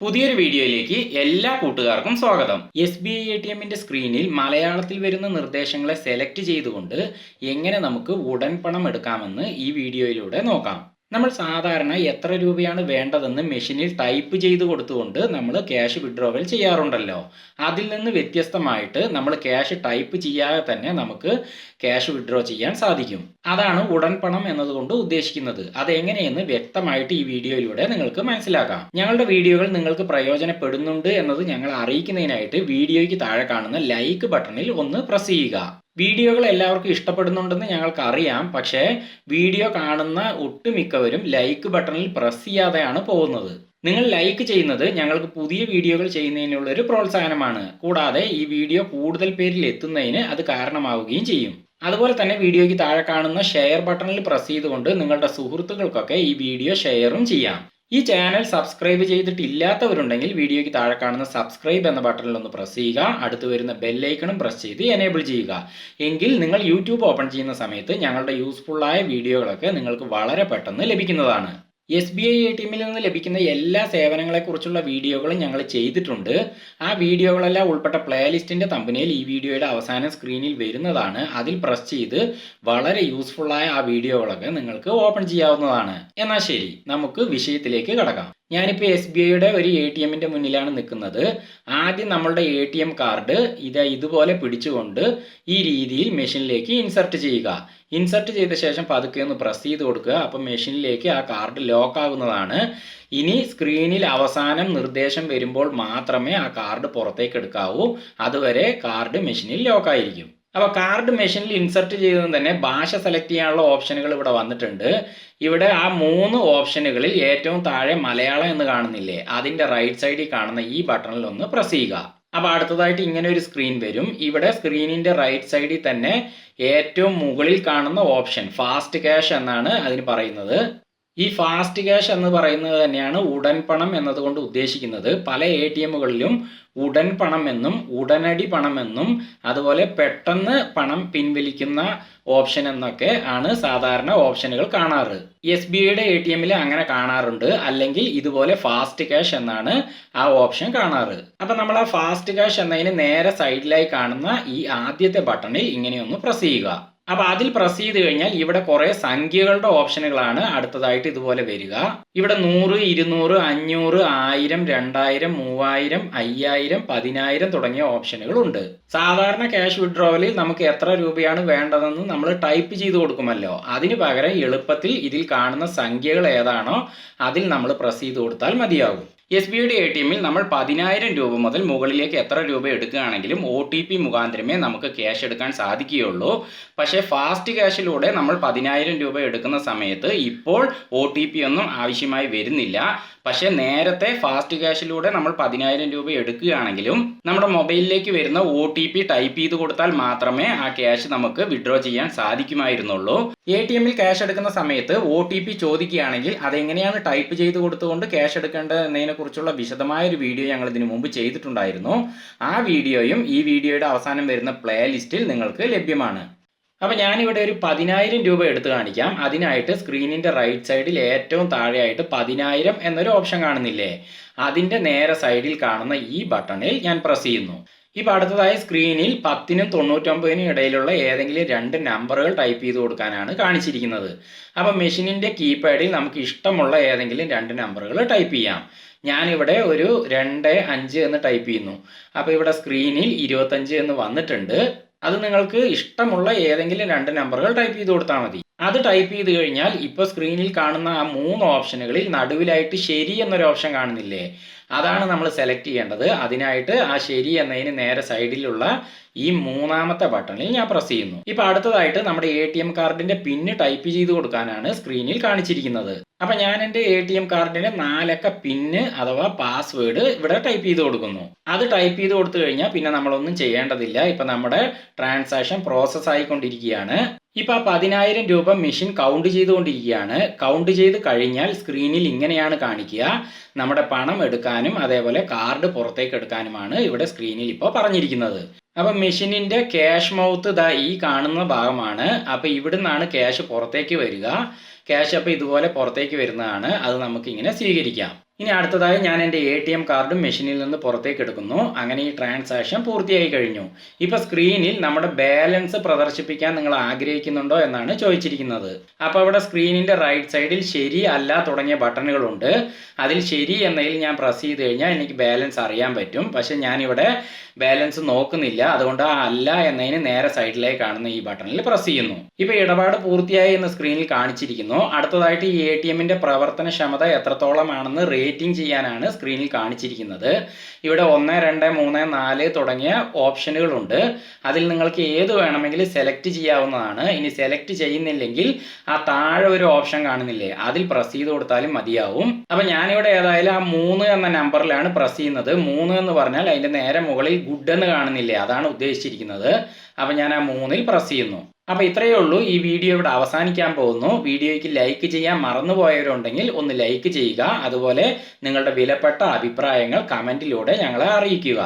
പുതിയൊരു വീഡിയോയിലേക്ക് എല്ലാ കൂട്ടുകാർക്കും സ്വാഗതം. S B I A T എമ്മിന്റെ സ്ക്രീനിൽ മലയാളത്തിൽ വരുന്ന നിർദ്ദേശങ്ങളെ സെലക്ട് ചെയ്തുകൊണ്ട് എങ്ങനെ നമുക്ക് ഉടൻ പണം എടുക്കാമെന്ന് ഈ വീഡിയോയിലൂടെ നോക്കാം. നമ്മൾ സാധാരണ എത്ര രൂപയാണ് വേണ്ടതെന്ന് മെഷീനിൽ ടൈപ്പ് ചെയ്ത് കൊടുത്തുകൊണ്ട് നമ്മൾ ക്യാഷ് വിഡ്രോവൽ ചെയ്യാറുണ്ടല്ലോ. അതിൽ നിന്ന് വ്യത്യസ്തമായിട്ട് നമ്മൾ ക്യാഷ് ടൈപ്പ് ചെയ്യാതെ തന്നെ നമുക്ക് ക്യാഷ് വിഡ്രോ ചെയ്യാൻ സാധിക്കും. അതാണ് ഉടൻ പണം എന്നതുകൊണ്ട് ഉദ്ദേശിക്കുന്നത്. അതെങ്ങനെയെന്ന് വ്യക്തമായിട്ട് ഈ വീഡിയോയിലൂടെ നിങ്ങൾക്ക് മനസ്സിലാക്കാം. ഞങ്ങളുടെ വീഡിയോകൾ നിങ്ങൾക്ക് പ്രയോജനപ്പെടുന്നുണ്ട് എന്നത് ഞങ്ങൾ അറിയിക്കുന്നതിനായിട്ട് വീഡിയോയ്ക്ക് താഴെ കാണുന്ന ലൈക്ക് ബട്ടണിൽ ഒന്ന് പ്രസ് ചെയ്യുക. വീഡിയോകൾ എല്ലാവർക്കും ഇഷ്ടപ്പെടുന്നുണ്ടെന്ന് ഞങ്ങൾക്ക് അറിയാം പക്ഷേ വീഡിയോ കാണുന്ന ഒട്ടുമിക്കവരും ലൈക്ക് ബട്ടണിൽ പ്രസ് ചെയ്യാതെയാണ് പോകുന്നത്. നിങ്ങൾ ലൈക്ക് ചെയ്യുന്നത് ഞങ്ങൾക്ക് പുതിയ വീഡിയോകൾ ചെയ്യുന്നതിനുള്ള ഒരു പ്രോത്സാഹനമാണ്. കൂടാതെ ഈ വീഡിയോ കൂടുതൽ പേരിൽ എത്തുന്നതിന് അത് കാരണമാവുകയും ചെയ്യും. അതുപോലെ തന്നെ വീഡിയോയ്ക്ക് താഴെ കാണുന്ന ഷെയർ ബട്ടണിൽ പ്രസ് ചെയ്തുകൊണ്ട് നിങ്ങളുടെ സുഹൃത്തുക്കൾക്കൊക്കെ ഈ വീഡിയോ ഷെയറും ചെയ്യാം. ഈ ചാനൽ സബ്സ്ക്രൈബ് ചെയ്തിട്ടില്ലാത്തവരുണ്ടെങ്കിൽ വീഡിയോയ്ക്ക് താഴെ കാണുന്ന സബ്സ്ക്രൈബ് എന്ന ബട്ടണിൽ ഒന്ന് പ്രസ് ചെയ്യുക. അടുത്ത് വരുന്ന ബെല്ലൈക്കണും പ്രസ് ചെയ്ത് എനേബിൾ ചെയ്യുക. എങ്കിൽ നിങ്ങൾ യൂട്യൂബ് ഓപ്പൺ ചെയ്യുന്ന സമയത്ത് ഞങ്ങളുടെ യൂസ്ഫുള്ളായ വീഡിയോകളൊക്കെ നിങ്ങൾക്ക് വളരെ പെട്ടെന്ന് ലഭിക്കുന്നതാണ്. S B I A T എമ്മിൽ നിന്ന് ലഭിക്കുന്ന എല്ലാ സേവനങ്ങളെക്കുറിച്ചുള്ള വീഡിയോകളും ഞങ്ങൾ ചെയ്തിട്ടുണ്ട്. ആ വീഡിയോകളെല്ലാം ഉൾപ്പെട്ട പ്ലേലിസ്റ്റിന്റെ തമ്പനിയിൽ ഈ വീഡിയോയുടെ അവസാന സ്ക്രീനിൽ വരുന്നതാണ്. അതിൽ പ്രസ് ചെയ്ത് വളരെ യൂസ്ഫുള്ളായ ആ വീഡിയോകളൊക്കെ നിങ്ങൾക്ക് ഓപ്പൺ ചെയ്യാവുന്നതാണ്. എന്നാൽ ശരി നമുക്ക് വിഷയത്തിലേക്ക് കടക്കാം. ഞാനിപ്പോൾ എസ് ബി ഐയുടെ ഒരു എ ടി എമ്മിന്റെ മുന്നിലാണ് നിൽക്കുന്നത്. ആദ്യം നമ്മളുടെ എ ടി എം കാർഡ് ഇത് ഇതുപോലെ പിടിച്ചുകൊണ്ട് ഈ രീതിയിൽ മെഷീനിലേക്ക് ഇൻസർട്ട് ചെയ്യുക. ഇൻസർട്ട് ചെയ്ത ശേഷം പതുക്കെ ഒന്ന് പ്രസ് ചെയ്ത് കൊടുക്കുക. അപ്പം മെഷീനിലേക്ക് ആ കാർഡ് ലോക്ക് ആകുന്നതാണ് ഇനി സ്ക്രീനിൽ അവസാനം നിർദ്ദേശം വരുമ്പോൾ മാത്രമേ ആ കാർഡ് പുറത്തേക്ക് എടുക്കാവൂ. അതുവരെ കാർഡ് മെഷീനിൽ ലോക്ക് ആയിരിക്കും അപ്പോൾ കാർഡ് മെഷീനിൽ ഇൻസർട്ട് ചെയ്തത് തന്നെ ഭാഷ സെലക്ട് ചെയ്യാനുള്ള ഓപ്ഷനുകൾ ഇവിടെ വന്നിട്ടുണ്ട്. ഇവിടെ ആ മൂന്ന് ഓപ്ഷനുകളിൽ ഏറ്റവും താഴെ മലയാളം എന്ന് കാണുന്നില്ലേ? അതിന്റെ റൈറ്റ് സൈഡിൽ കാണുന്ന ഈ ബട്ടണിൽ ഒന്ന് പ്രസ് ചെയ്യുക. അപ്പോൾ അടുത്തതായിട്ട് ഇങ്ങനെ ഒരു സ്ക്രീൻ വരും. ഇവിടെ സ്ക്രീനിന്റെ റൈറ്റ് സൈഡിൽ തന്നെ ഏറ്റവും മുകളിൽ കാണുന്ന ഓപ്ഷൻ ഫാസ്റ്റ് ക്യാഷ് എന്നാണ് അതിന് പറയുന്നത്. ഈ ഫാസ്റ്റ് ക്യാഷ് എന്ന് പറയുന്നത് തന്നെയാണ് ഉടൻ പണം എന്നതുകൊണ്ട് ഉദ്ദേശിക്കുന്നത്. പല എ ടി എമ്മുകളിലും ഉടൻ പണം എന്നും ഉടനടി പണം എന്നും അതുപോലെ പെട്ടെന്ന് പണം പിൻവലിക്കുന്ന ഓപ്ഷൻ എന്നൊക്കെ ആണ് സാധാരണ ഓപ്ഷനുകൾ കാണാറ്. എസ് ബി ഐയുടെ എ ടി എമ്മിൽ അങ്ങനെ കാണാറുണ്ട്. അല്ലെങ്കിൽ ഇതുപോലെ ഫാസ്റ്റ് ക്യാഷ് എന്നാണ് ആ ഓപ്ഷൻ കാണാറ്. അപ്പൊ നമ്മൾ ആ ഫാസ്റ്റ് ക്യാഷ് എന്നതിന് നേരെ സൈഡിലായി കാണുന്ന ഈ ആദ്യത്തെ ബട്ടണിൽ ഇങ്ങനെയൊന്ന് പ്രസ് ചെയ്യുക. അപ്പൊ അതിൽ പ്രസ് ചെയ്ത് കഴിഞ്ഞാൽ ഇവിടെ കുറെ സംഖ്യകളുടെ ഓപ്ഷനുകളാണ് അടുത്തതായിട്ട് ഇതുപോലെ വരിക. ഇവിടെ നൂറ് ഇരുന്നൂറ് അഞ്ഞൂറ് ആയിരം രണ്ടായിരം മൂവായിരം അയ്യായിരം പതിനായിരം തുടങ്ങിയ ഓപ്ഷനുകൾ ഉണ്ട് സാധാരണ ക്യാഷ് വിഡ്രോവലിൽ നമുക്ക് എത്ര രൂപയാണ് വേണ്ടതെന്ന് നമ്മൾ ടൈപ്പ് ചെയ്ത് കൊടുക്കുമല്ലോ. അതിന് പകരം എളുപ്പത്തിൽ ഇതിൽ കാണുന്ന സംഖ്യകൾ ഏതാണോ അതിൽ നമ്മൾ പ്രസ് ചെയ്ത് കൊടുത്താൽ മതിയാകും. എസ് ബി ഐയുടെ എ ടി എമ്മിൽ നമ്മൾ പതിനായിരം രൂപ മുതൽ മുകളിലേക്ക് എത്ര രൂപ എടുക്കുകയാണെങ്കിലും ഒ ടി പി മുഖാന്തരമേ നമുക്ക് ക്യാഷ് എടുക്കാൻ സാധിക്കുകയുള്ളൂ. പക്ഷേ ഫാസ്റ്റ് ക്യാഷിലൂടെ നമ്മൾ പതിനായിരം രൂപ എടുക്കുന്ന സമയത്ത് ഇപ്പോൾ ഒ ടി പി ഒന്നും ആവശ്യമായി വരുന്നില്ല. പക്ഷേ നേരത്തെ ഫാസ്റ്റ് ക്യാഷിലൂടെ നമ്മൾ പതിനായിരം രൂപ എടുക്കുകയാണെങ്കിലും നമ്മുടെ മൊബൈലിലേക്ക് വരുന്ന ഒ ടൈപ്പ് ചെയ്ത് കൊടുത്താൽ മാത്രമേ ആ ക്യാഷ് നമുക്ക് വിഡ്രോ ചെയ്യാൻ സാധിക്കുമായിരുന്നുള്ളൂ. എ ടി എമ്മിൽ ക്യാഷ് എടുക്കുന്ന സമയത്ത് ഒ ടി പി ചോദിക്കുകയാണെങ്കിൽ അതെങ്ങനെയാണ് ടൈപ്പ് ചെയ്ത് കൊടുത്തുകൊണ്ട് ക്യാഷ് എടുക്കേണ്ടതെന്നതിനെ കുറിച്ചുള്ള വിശദമായ ഒരു വീഡിയോ ഞങ്ങൾ ഇതിനു മുമ്പ് ചെയ്തിട്ടുണ്ടായിരുന്നു. ആ വീഡിയോയും ഈ വീഡിയോയുടെ അവസാനം വരുന്ന പ്ലേ ലിസ്റ്റിൽ നിങ്ങൾക്ക് ലഭ്യമാണ്. അപ്പോൾ ഞാനിവിടെ ഒരു പതിനായിരം രൂപ എടുത്ത് കാണിക്കാം. അതിനായിട്ട് സ്ക്രീനിന്റെ റൈറ്റ് സൈഡിൽ ഏറ്റവും താഴെയായിട്ട് പതിനായിരം എന്നൊരു ഓപ്ഷൻ കാണുന്നില്ലേ? അതിന്റെ നേരെ സൈഡിൽ കാണുന്ന ഈ ബട്ടണിൽ ഞാൻ പ്രസ് ചെയ്യുന്നു. ഇപ്പോൾ അടുത്തതായി സ്ക്രീനിൽ പത്തിനും തൊണ്ണൂറ്റൊമ്പതിനും ഇടയിലുള്ള ഏതെങ്കിലും രണ്ട് നമ്പറുകൾ ടൈപ്പ് ചെയ്ത് കൊടുക്കാനാണ് കാണിച്ചിരിക്കുന്നത്. അപ്പോൾ മെഷീനിന്റെ കീപാഡിൽ നമുക്ക് ഇഷ്ടമുള്ള ഏതെങ്കിലും രണ്ട് നമ്പറുകൾ ടൈപ്പ് ചെയ്യാം. ഞാനിവിടെ ഒരു രണ്ട് അഞ്ച് എന്ന് ടൈപ്പ് ചെയ്യുന്നു. അപ്പോൾ ഇവിടെ സ്ക്രീനിൽ ഇരുപത്തഞ്ച് എന്ന് വന്നിട്ടുണ്ട്. അത് നിങ്ങൾക്ക് ഇഷ്ടമുള്ള ഏതെങ്കിലും രണ്ട് നമ്പറുകൾ ടൈപ്പ് ചെയ്ത് കൊടുത്താൽ മതി. അത് ടൈപ്പ് ചെയ്ത് കഴിഞ്ഞാൽ ഇപ്പോൾ സ്ക്രീനിൽ കാണുന്ന ആ മൂന്ന് ഓപ്ഷനുകളിൽ നടുവിലായിട്ട് ശരി എന്നൊരു ഓപ്ഷൻ കാണുന്നില്ലേ? അതാണ് നമ്മൾ സെലക്ട് ചെയ്യേണ്ടത്. അതിനായിട്ട് ആ ശരി എന്നതിന് നേരെ സൈഡിലുള്ള ഈ മൂന്നാമത്തെ ബട്ടണിൽ ഞാൻ പ്രസ് ചെയ്യുന്നു. ഇപ്പൊ അടുത്തതായിട്ട് നമ്മുടെ എ ടി എം കാർഡിന്റെ പിന്ന് ടൈപ്പ് ചെയ്ത് കൊടുക്കാനാണ് സ്ക്രീനിൽ കാണിച്ചിരിക്കുന്നത്. അപ്പൊ ഞാൻ എന്റെ എ ടി എം കാർഡിന്റെ നാലക്ക പിന്ന് അഥവാ പാസ്വേഡ് ഇവിടെ ടൈപ്പ് ചെയ്ത് കൊടുക്കുന്നു. അത് ടൈപ്പ് ചെയ്ത് കൊടുത്തു കഴിഞ്ഞാൽ പിന്നെ നമ്മളൊന്നും ചെയ്യേണ്ടതില്ല. ഇപ്പൊ നമ്മുടെ ട്രാൻസാക്ഷൻ പ്രോസസ് ആയിക്കൊണ്ടിരിക്കുകയാണ്. ഇപ്പൊ ആ പതിനായിരം രൂപ മെഷീൻ കൗണ്ട് ചെയ്തുകൊണ്ടിരിക്കുകയാണ്. കൗണ്ട് ചെയ്ത് കഴിഞ്ഞാൽ സ്ക്രീനിൽ ഇങ്ങനെയാണ് കാണിക്കുക. നമ്മുടെ പണം എടുക്കാനും അതേപോലെ കാർഡ് പുറത്തേക്ക് എടുക്കാനുമാണ് ഇവിടെ സ്ക്രീനിൽ ഇപ്പോൾ പറഞ്ഞിരിക്കുന്നത്. അപ്പം മെഷീനിന്റെ ക്യാഷ് മൗത്ത് ദാ ഈ കാണുന്ന ഭാഗമാണ്. അപ്പം ഇവിടുന്നാണ് ക്യാഷ് പുറത്തേക്ക് വരിക. ക്യാഷ് അപ്പോൾ ഇതുപോലെ പുറത്തേക്ക് വരുന്നതാണ്. അത് നമുക്ക് ഇങ്ങനെ സ്വീകരിക്കാം. ഇനി അടുത്തതായി ഞാൻ എന്റെ എ ടി എം കാർഡും മെഷീനിൽ നിന്ന് പുറത്തേക്ക് എടുക്കുന്നു. അങ്ങനെ ഈ ട്രാൻസാക്ഷൻ പൂർത്തിയായി കഴിഞ്ഞു. ഇപ്പോൾ സ്ക്രീനിൽ നമ്മുടെ ബാലൻസ് പ്രദർശിപ്പിക്കാൻ നിങ്ങൾ ആഗ്രഹിക്കുന്നുണ്ടോ എന്നാണ് ചോദിച്ചിരിക്കുന്നത്. അപ്പോൾ അവിടെ സ്ക്രീനിന്റെ റൈറ്റ് സൈഡിൽ ശരി അല്ല തുടങ്ങിയ ബട്ടണുകളുണ്ട്. അതിൽ ശരി എന്നതിൽ ഞാൻ പ്രസ് ചെയ്ത് കഴിഞ്ഞാൽ എനിക്ക് ബാലൻസ് അറിയാൻ പറ്റും. പക്ഷെ ഞാനിവിടെ ബാലൻസ് നോക്കുന്നില്ല. അതുകൊണ്ട് ആ അല്ല എന്നതിന് നേരെ സൈഡിലേക്ക് കാണുന്ന ഈ ബട്ടണിൽ പ്രസ് ചെയ്യുന്നു. ഇപ്പോൾ ഇടപാട് പൂർത്തിയായി എന്ന് സ്ക്രീനിൽ കാണിച്ചിരിക്കുന്നു. അടുത്തതായിട്ട് ഈ എ ടി എമ്മിന്റെ പ്രവർത്തനക്ഷമത എത്രത്തോളമാണെന്ന് റേറ്റിംഗ് ചെയ്യാനാണ് സ്ക്രീനിൽ കാണിച്ചിരിക്കുന്നത്. ഇവിടെ ഒന്ന് രണ്ട് മൂന്ന് നാല് തുടങ്ങിയ ഓപ്ഷനുകളുണ്ട് അതിൽ നിങ്ങൾക്ക് ഏത് വേണമെങ്കിലും സെലക്ട് ചെയ്യാവുന്നതാണ്. ഇനി സെലക്ട് ചെയ്യുന്നില്ലെങ്കിൽ ആ താഴെ ഒരു ഓപ്ഷൻ കാണുന്നില്ലേ അതിൽ പ്രസ് ചെയ്ത് കൊടുത്താലും മതിയാവും. അപ്പം ഞാനിവിടെ ഏതായാലും ആ മൂന്ന് എന്ന നമ്പറിലാണ് പ്രസ് ചെയ്യുന്നത്. മൂന്ന് എന്ന് പറഞ്ഞാൽ അതിന്റെ നേരെ മുകളിൽ ഗുഡ് എന്ന് കാണുന്നില്ലേ അതാണ് ഉദ്ദേശിച്ചിരിക്കുന്നത്. അപ്പം ഞാൻ ആ മൂന്നിൽ പ്രസ് ചെയ്യുന്നു. അപ്പോൾ ഇത്രയേ ഉള്ളൂ ഈ വീഡിയോ ഇവിടെ അവസാനിക്കാൻ പോകുന്നു. വീഡിയോയ്ക്ക് ലൈക്ക് ചെയ്യാൻ മറന്നുപോയവരുണ്ടെങ്കിൽ ഒന്ന് ലൈക്ക് ചെയ്യുക. അതുപോലെ നിങ്ങളുടെ വിലപ്പെട്ട അഭിപ്രായങ്ങൾ കമന്റിലൂടെ ഞങ്ങളെ അറിയിക്കുക.